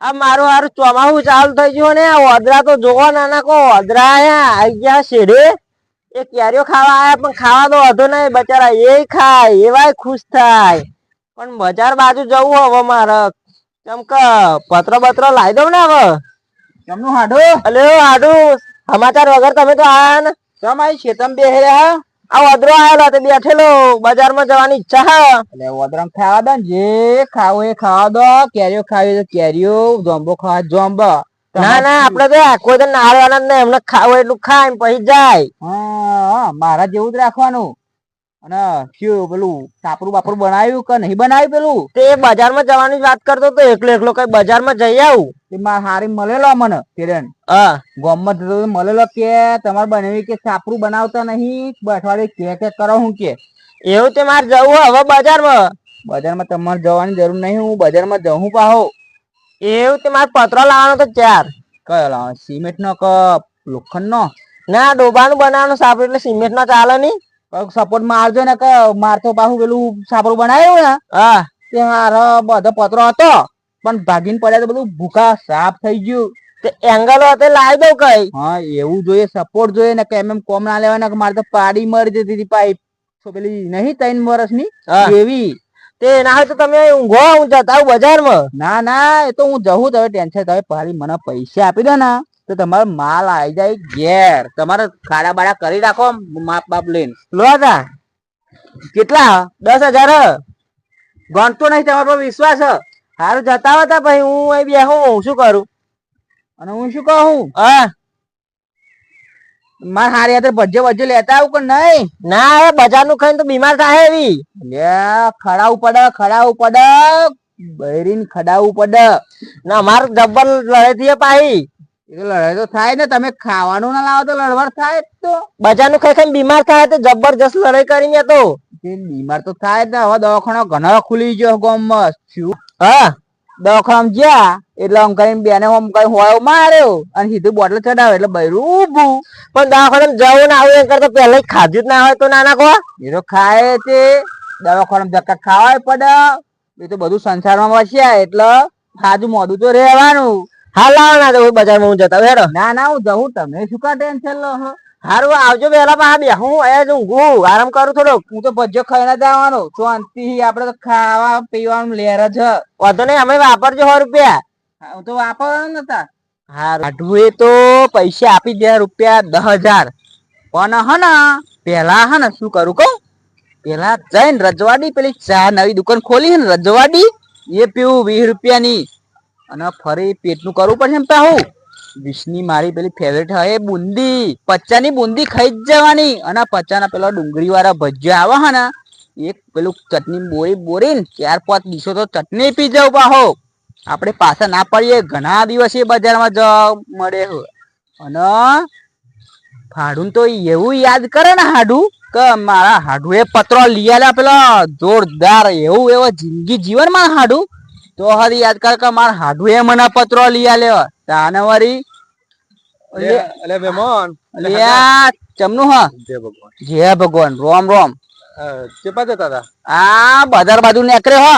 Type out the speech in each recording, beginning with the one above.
આ મારું હારું ચોમાસું ચાલુ થઈ ગયું ને ઓદરા તો જોવો નાના કો ઓદરા આયા આઈ ગયા શેઢે. એ કેરીઓ ખાવા આયા પણ ખાવા તો વધુ નહીં બચારા એ ખાય એવાય ખુશ થાય. પણ બજાર બાજુ જવું હવે મારે. કેમ કે પત્ર બત્ર લાવી દઉં ને હવે. કેમનું હાડું અલે હાડું સમાચાર વગર તમે તો આયા ને. કેમ આઈ શેતમ બે રહ્યા? આ ઓદરો આવેલો તે બેઠેલો બજારમાં જવાની ઈચ્છા હે. એટલે વદરમ ખાવા દો જે ખાવું એ ખાવા દો. કેરીઓ ખાવી તો કેરીઓ જોંબો ખાવા જોંબો. ના ના આપડે તો કોઈ તો નાળવાના ને એમને ખાવું એટલું ખાય પછી જાય. હા મારા જેવું જ રાખવાનું. અને શું પેલું સાપરું બાપરું બનાવ્યું કે નહીં બનાવ્યું પેલું? તે બજારમાં જવાની વાત કરતો તો એકલો એકલો કઈ બજારમાં જઈ આવું. તે માર હારી મળેલો મને તેરેન હા. ગામમાં જતો મળેલો કે તમારે બનાવી કે સાપરું બનાવતા નહીં અઠવાડિયે કે કે કરો હું કે. એવું તે મારે જવું હવે બજારમાં. બજારમાં તમારે જવાની જરૂર નહીં હું બજારમાં જવું પાહો. એવું તે મારે પત્રો લાવવાનો તો ચાર. કયો લાવવાનો? સિમેન્ટ નો કે લોખંડ નો ના ડોબાનું બનાવવાનું સાપડું એટલે સિમેન્ટ નો ચાલે નહીં. સપોર્ટ મારજો ને કે મારતો પાછું પેલું સાપરું બનાવ્યું ને હા. તે હારો બધો પતરો હતો પણ ભાગીને પડ્યા તો બધું ભૂખા સાફ થઈ ગયું. તે એંગલ હતો લાવી દઉં કઈ? હા એવું જોઈએ સપોર્ટ જોઈએ ને કે એમ એમ કોમ ના લેવાના કે મારે તો પાડી મરી જતી હતી પાઇપ. તો પેલી નહીં ત્રણ વર્ષની? એવી. તે ના હોય તો તમે ઊંઘો હું જતા બજારમાં. ના ના એ તો હું જવું તમે ટેન્શન તમે પાડી મને પૈસા આપી દો ને. તો તમારો માલ આવી જાય ઘેર. તમારે ખાડા બાડા કરી રાખો માપ બાપ લઈને. લો તા કેટલા? દસ હજાર? ગણતો નહીં તમારા પર વિશ્વાસ. હારું જતા હતા પછી હું એ બેહું હું શું કરું? અને હું શું કહું? હા. માર હારી હાથે ભજ્જે ભજ્જે લેતા આવું કે નહીં? ના એ બજારનું ખાઈને તો બીમાર થાય એવી. લે ખડાવું પડે ખડાવું પડે. બૈરીન ખડાવું પડે. ના માર જબ્બર લડે થી પાહી. તો લડાઈ તો થાય ને તમે ખાવાનું ના લાવો તો લડવડ થાય તો. બજારનું ખાઈ ખાઈને બીમાર થાય તો જબરજસ્ત લડાઈ કરીને તો. બીમાર તો થાય ને હવે દવાખાનો ઘણો ખુલી ગયો ગામમાં. શું? હા. દવાખાનામાં ગયા એટલે આમ કરીને બેને આમ કઈ હોય માર્યો અને સીધું બોટલ ચડાવે એટલે બૈરું ઊભું. પણ દવાખાને જવું ના આવું એમ કરતા પહેલા ખાધું જ ના હોય તો નાના નાખો. એ તો ખાય તે. દવાખાના ધક્કા ખાવાય પડે. એ તો બધું સંસારમાં વસ્યા એટલે ખાધું મોઢું તો રહેવાનું. હા લાવો ના તો બજારમાં હું જતા હેડો ના ના હું જઉં. તમે શું કા ટેન્શન લો હો હારું આવજો વેલા પા બે. હું અહીંયા જ ઊંઘું. આરામ કરું થોડો હું તો ભજ્જો ખાઈને જવાનો શાંતિ આપડે તો ખાવા પીવાનું લેર જ. વાંધો નહીં અમે વાપરજો સો રૂપિયા. હું તો વાપરવાનો નતા. હારું. એ તો પૈસા આપી દે રૂપિયા દસ હજાર. પણ હ ને? પેલા હ ને શું કરું કહું? પેલા જઈને રજવાડી પેલી ચા નવી દુકાન ખોલી હે ને રજવાડી. એ પીવું વીસ રૂપિયાની. અને ફરી પેટનું કરવું પડશે એમ પાહું વીસની મારી પેલી ફેવરેટ હે બુંદી. પચ્ચાની બુંદી ખાઈ જ જવાની. અને પચ્ચાના પેલા ડુંગળી વાળા ભજીયા આવે હે ને, એક પેલું ચટણી બોરી બોરીને ચાર પાંચ દિવસો તો ચટણી પી જાવ પાહો. આપણે પાછા ના પડીએ, ઘણા દિવસે બજારમાં જવા મળે. અને ફાડું તો એવું યાદ કરે ને હાડું, કે મારા હાડુએ પત્રો લઈ આલ્યા પેલા. જોરદાર એવું એવો જિંદગી જીવનમાં હાડું. તો હરી યાદ કર કે માર હાડુ એ મને પત્રો લઈ આલ્યો તાને વરી અલે મહેમાન લ્યા ચમનું હા. જય ભગવાન. જય ભગવાન રોમ રોમ. ચેપા જતા હતા આ બજાર બાજુ નેકરે હો.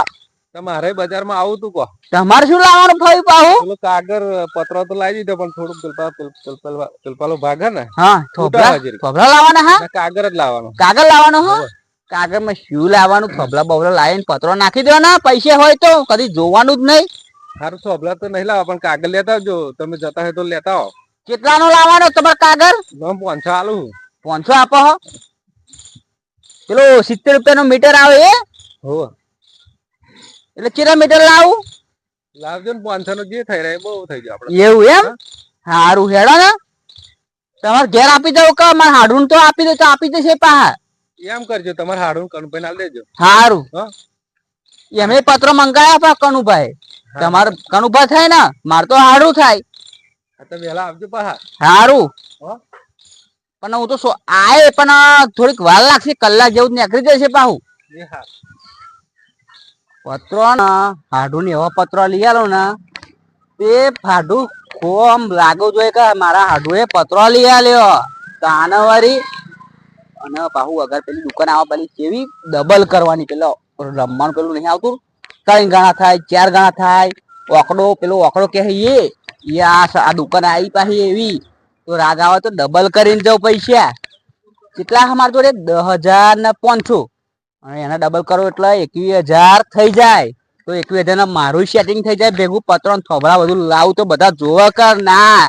તમારે બજારમાં આવું તું કહો તમારે શું લાવવાનું થયું પાહુ? પેલો કાગર પત્રો તો લાવી દીધો પણ પેલપા પેલપાલો ભાગ ને. હા થોભલા લાવવાના હા? કાગર જ લાવવાનો. કાગળ લાવવાનો હો? કાગળમાં શું લાવવાનું થબલા બોભલા લાવીને પત્રો નાખી દેવાના. પૈસે હોય તો કદી જોવાનું જ નહીં. સારું થબલા તો નહીં લાવો પણ કાગળ લેતા આવજો. તમે જતા હોય તો લેતા આવો. કેટલાનો લાવવાનો તમારે કાગળ? પાંચસો આલું પાંચસો આપો હો. પેલો સિત્તેર રૂપિયા નો મીટર આવે એ? હો. એટલે કેટલા મીટર લાવું? લાવજો ને પાંચસો નો જે થઈ રહ્યા બહુ થઈ ગયો આપડે. એવું એમ? હારું હેડો ને. તમારે ઘેર આપી દઉં કે મારે હાડું તો આપી દે તો આપી દેશે પાહા એમ કરજો તમારે હાડું કનુભાઈ ના દેજો. હારું. એમે પત્રો મંગાયા પા કનુભાઈ તમાર કનુભા થાય ને માર તો હારું થાય. તો વેલા આવજો પા હારું. પણ હું તો આય પણ થોડીક વાર લાગશે કલાક જેવું નીકળી જશે પાહું. પત્રો ને હાડું ને એવા પત્રો લઈ આલો ને તે હાડું કોમ લાગવું જોઈએ કે મારા હાડું એ પત્રો લઈ આલ્યો તાનવારી અને પાહુ અગર પેલી દુકાન આવે પેલી કેવી ડબલ કરવાની પેલો રમવાનું પેલું નહીં આવતું. ત્રણ ગણા થાય, ચાર ગણા થાય. ઓકડો પેલો ઓકડો કે એ આ આ દુકાન આવી પાછી એવી. તો રાગ આવે તો ડબલ કરીને જાઉં પૈસા. કેટલા અમારા જોડે? દસ હજાર ને પાંચસો. અને એને ડબલ કરો એટલે એકવીસ હજાર થઈ જાય. તો એકવીસ હજાર મારું સેટિંગ થઈ જાય, ભેગું પત્રો ને થોભડા બધું લાવું તો બધા જોવા કર. ના,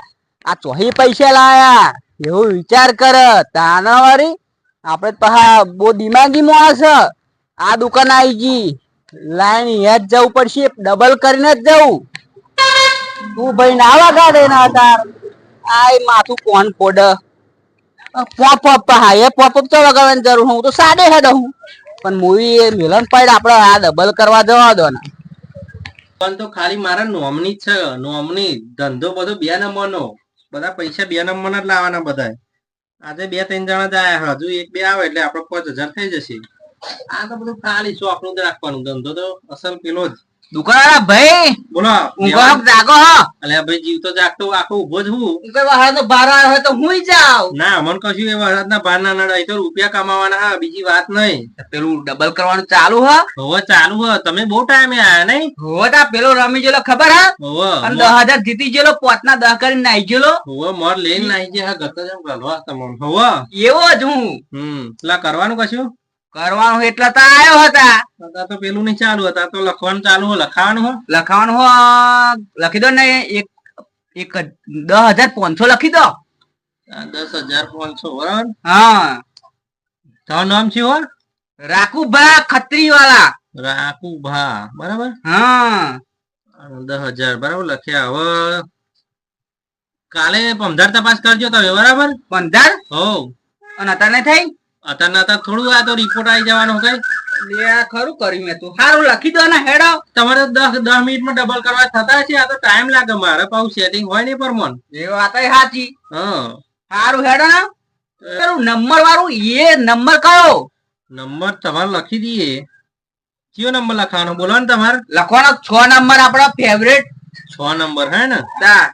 આ ચોહી પૈસા લાયા. એવું વિચાર કર તાના વાળી આપણે પાછા બહુ દિમાગી માણસ છે. આ દુકાન આવી ગઈ. લાઈન જ જવું પડશે ડબલ કરીને જ જવું. તું ભાઈ નાવા વગાડે ના તાર આય માથું કોણ પોડ પોપ અપ, હા, એ પોપ અપ તો વગાડવાની જરૂર હું તો સાડે હેડ હું. પણ મૂવી એ મિલન પાડ, આપણે આ ડબલ કરવા જવા દો ને. પણ તો ખાલી મારા નોમની છે. નોમની ધંધો બધો બે નંબરનો. બધા પૈસા બે નંબર ના જ લાવવાના બધા આજે બે ત્રણ જણા જ હજુ એક બે આવે એટલે આપડે પાંચ હજાર થઈ જશે. આ તો બધું ખાલી શોખનું જ રાખવાનું. ધંધો તો અસલ પેલો જ. દુકાન ભાઈ બોલો ઊંઘો જાગો હા. અલે ભાઈ જીવ તો જાગતો આખો ઊભો જ હું. કોઈ વહાર તો બહાર આવ્યો તો હું જાઉં. ના અમન કશું એ વરસાદના ભાર ના નડાય તો રૂપિયા કમાવાના હા બીજી વાત નહીં. પેલું ડબલ કરવાનું ચાલુ હ. હવે ચાલુ હ. તમે બહુ ટાઈમે આયા નહીં? હોવે તા પેલો રમી જેલો ખબર હા? હવે અને દસ હજાર જીતી ગયેલો પોતના દહ કરીને નાઈ જેલો હવે મોર લઈને નાઈ જે હા ગતો જેમ ગલવા તમને હવે. એવો જ હું. હમ કરવાનું કશું? કરવાનું એટલે તો આવ્યો હતા. તો પેલું નહીં ચાલુ હતા તો લખવાનું ચાલુ હો લખાવાનું હો લખવાનું હો લખી દો ને એક એક દસ હજાર પાંચસો લખી દો. દસ હજાર પાંચસો બરાબર? હા. તમારું નામ છે હો રાખુભા ખત્રી વાળા રાકુભા બરાબર? હા. દસ હજાર બરાબર લખ્યા. હવે કાલે પંદર તપાસ કરજો તમે બરાબર? પંદર? હો અને અત્યારે નહીં થઈ? અત્યારે અત્યારે થોડું આ તો રિપોર્ટ આવી જવાનો કઈ લે આ ખરું કર્યું મેં તું. સારું લખી દો ને હેડો. તમારે દસ દસ મિનિટમાં ડબલ કરવા થતા છે આ તો ટાઈમ લાગે મારે પાછું સેટિંગ હોય નહીં પરમોન એ વાત સાચી. હા. સારું હેડો. ને તારું નંબર વાળું એ નંબર કયો? નંબર તમારે લખી દઈએ. કયો નંબર લખવાનો? બોલો ને તમારે. લખવાનો છ નંબર આપણો ફેવરેટ છ નંબર હે ને? તા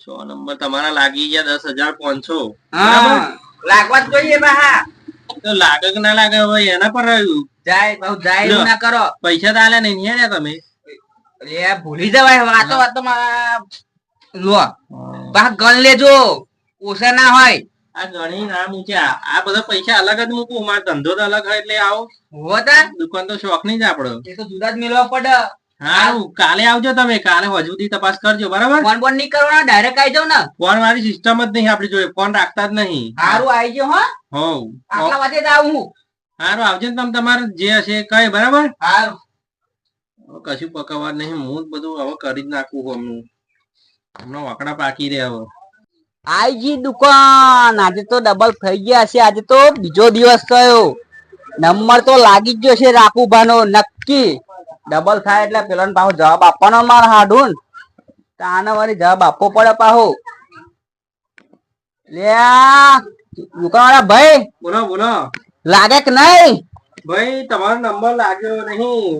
છ નંબર તમારા લાગી ગયા દસ હજાર પાંચસો. બરાબર? હા લાગવા જોઈએ બા તો લાગે કે ના લાગે હવે એના પર રહ્યું. જાય બહુ જાય ના કરો. પૈસા તો આલ્યા નહીં ને તમે. એ ભૂલી જવાય વાતો વાતો માં લો બા ગણ લેજો. ઓછા ના હોય. આ ગણી ના મૂક્યા આ બધા પૈસા અલગ જ મૂકું. મારો ધંધો તો અલગ હોય એટલે આવો. હોતા દુકાન તો શોખ નહીં જ આપડો. એ તો જુદા જ મેળવા પડે. હારું કાલે આવજો તમે કાલે હજુ સુધી તપાસ કરજો બરાબર? ફોન બોન નહીં કરવાનો ડાયરેક્ટ આવી જાવ ને. ફોન મારી સિસ્ટમ જ નહીં આપડી જોડે ફોન રાખતા જ નહીં. સારું આવી જાવ હા. હોવ આટલા વાગે જ આવું હું. હારું આવજો ને તમે તમારે જે હશે એ કઈ બરાબર? સારું કશું પકવવા નહીં હું બધું હવે કરી જ નાખું હમણાં. હમણાં વાકડા પાકી રહ્યા હવે. આઈ જી દુકાન. આજે તો ડબલ થઈ ગયા છે આજે તો બીજો દિવસ થયો. નંબર તો લાગી જ ગયો છે રાખુભાનો નક્કી. ડબલ થાય એટલે પેલો પાછો જવાબ આપવાનો મારે હાડું તાને વળી જવાબ આપવો પડે પાછો લે દુકાન વાળા ભાઈ બોલો બોલો. લાગે કે નહીં? ભાઈ તમારો નંબર લાગ્યો નહીં.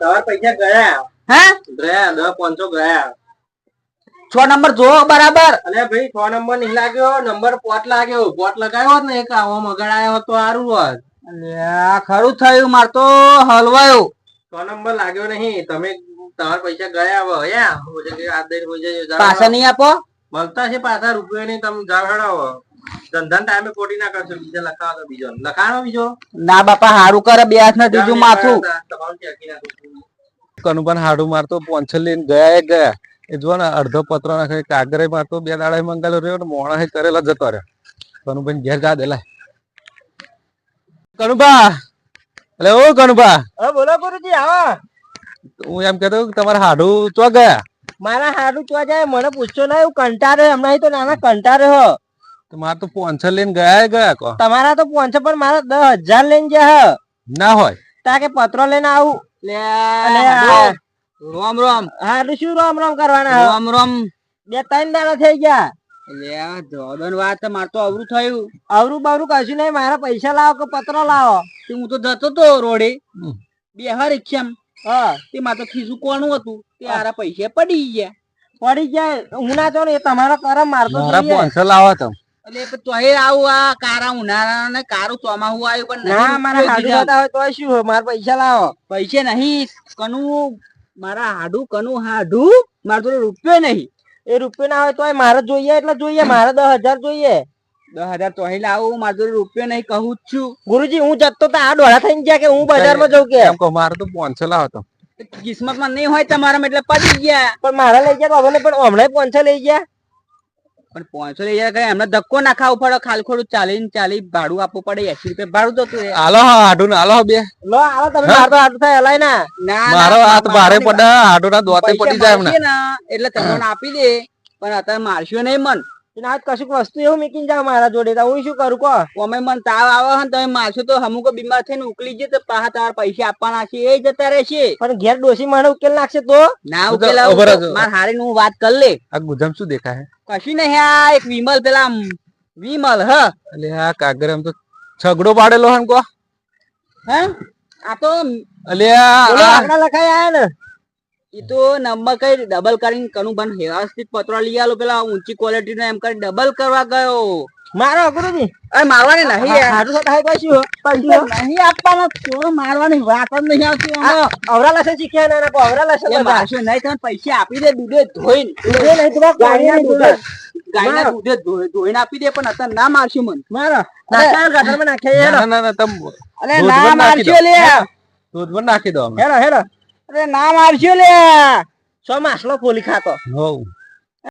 તમારા પૈસા ગયા. હે? ગયા દસ પાંચસો ગયા. છ નંબર જોવો બરાબર. અલે ભાઈ છ નંબર નહીં લાગ્યો નંબર પોટ લાગ્યો. પોટ લગાવ્યો ને એક આવો મગડાયો આવ્યો તો સારું હોત. ખરું થયું માર તો હલવાયો. છ નંબર લાગ્યો નહીં. તમે તમારા પૈસા ગયા હવે યા હો જગે આ દઈ હો જાય જાઓ. પાછા નહીં આપો? મળતા છે પાછા રૂપિયા નહીં તમે જાવ હેડાવો ધંધા ટાઈમે ના કરશો. બીજા લખાવો બીજો. લખાણો બીજો? ના બાપા હારું કરે બે હાથ ના ત્રીજું માથું. હાડું મારતો પોંછલ લઈને ગયા એ ગયા. એ જો ને અડધો પત્ર નાખે કાગરે મારતો બે દાડા મંગાલો રહ્યો ને મોણા હે કરેલા જતો રહ્યો. કનુભાઈ ઘેર જા દેલા. કનુભા એટલે ઓ કનુભા હવે બોલો ગુરુજી આવો. હું એમ કેતો તમારા હાડું ચો ગયા? મારા હારું ચો જાય મને પૂછશો ના એવું કંટાળે હમણાં તો નાના તો લઈને ગયા ગયા કો? તમારા તો પહોંચે પણ મારા દસ હજાર લઈને ગયા ના હોય. તા કે પત્રો લઈને આવું? રોમ રોમ. હારું શું રોમ રામ કરવાના? રોમ રોમ. બે ત્રણ દાડા થઈ ગયા. લે વાત માર તો અવરું થયું. અવરું બવરું કશું નહીં મારા પૈસા લાવો કે પત્ર લાવો? તે હું તો જતો તો રોડે. હમ. બે હર રિક્ષામ. હા. તે માર તો ખીસું કોનું હતું? તે આરા પૈસા પડી ગયા. પડી જાય હું ના એ તમારો કરમ મારતો મારા જોઈએ. પોંછલ આવો એટલે આ કારા ઉનાળા ને કારું ચોમાહું આવ્યું પણ ના મારા હાડું. બતાવે તો શું? મારા પૈસા લાવો. પૈસે નહીં. કનું મારા હાડું કનું હાડું? મારે તો રૂપિયો નહીં. એ રૂપિયો ના હોય તો મારે જોઈએ એટલે જોઈએ મારે દસ હજાર જોઈએ. દસ હજાર ચોહી લાવું મારે જોડે રૂપિયો નહીં કહું જ છું. ગુરુજી હું જતો તો આ ડોળા થઈને ગયા કે હું બજારમાં જઉં કે? એમ કહો મારે તો પાંચસો લાવો તો. કિસ્મતમાં નહીં હોય તમારા એટલે પડી ગયા. પણ મારા લઈ ગયા તો અમને પણ હમણાં પાંચસો લઈ ગયા. પણ પાંચસો લઈ એમને ધક્કો ના ખાવો પડે. ખાલખોડું ચાલી ને ચાલી ભાડું આપવું પડે. એસી રૂપિયા ભાડું તો હાલો હાડું હાલો બે. લો હાલો તમે મારે તો હાથ થાય હલાય ના. ના મારો હાથ ભારે પડે. હાડું ના દોતે પડી જાય એમને. એટલે તમને આપી દે. પણ અત્યારે મારશો નહીં મન. એના હાથ કશુંક વસ્તુ એવું મૂકીને જાવ મારા જોડે. તો હું શું કરું કો અમે મને તાવ આવે હે તમે મારશો. તો અમુક બીમાર થઈને ઉકલી જાય તો પાછા તાર પૈસા આપવાના છે. એ જતા રહેશે. પણ ઘેર ડોસી મને ઉકેલ નાખશે તો? ના ઉકેલ. માર હારી હું વાત કરી લે. આ ગુજમ શું દેખાય કશું નહીં આ એક વિમલ પેલા વિમલ હ. એટલે આ કાગર એમ તો છગડો પાડેલો હે કો હે? આ તો અલ્યા આ લખાય લખાઈ આયા ને. એ તો નંબર કઈ ડબલ કરીને કનું બન વ્યવસ્થિત પત્રો લઈ આલો. પેલા ઊંચી ક્વોલિટી એમ કરી ડબલ કરવા ગયો. મારો ગુરુજી અરે મારવાની નહીં હારું તો થાય કશું કશું નહીં આપવાનો તો મારવાની વાત જ નહીં આવતી અવરા લસે શીખ્યા ના નાખો અવરા લસે મારશો નહીં તમે પૈસા આપી દે દૂધે ધોઈને. દૂધે નહીં તો ગાયના દૂધે. ગાયના દૂધે ધોઈ- ધોઈને આપી દે પણ અત્યારે ના મારશું મન. મારો. નાખ્યા ગટરમાં નાખ્યા ના ના ના તમ અરે ના મારશું નાખી દો. લે દૂધ પણ નાખી દો અમે. હેરો હેરો અરે ના મારશો લે સો માસલો પોલી ખાતો. હોવ.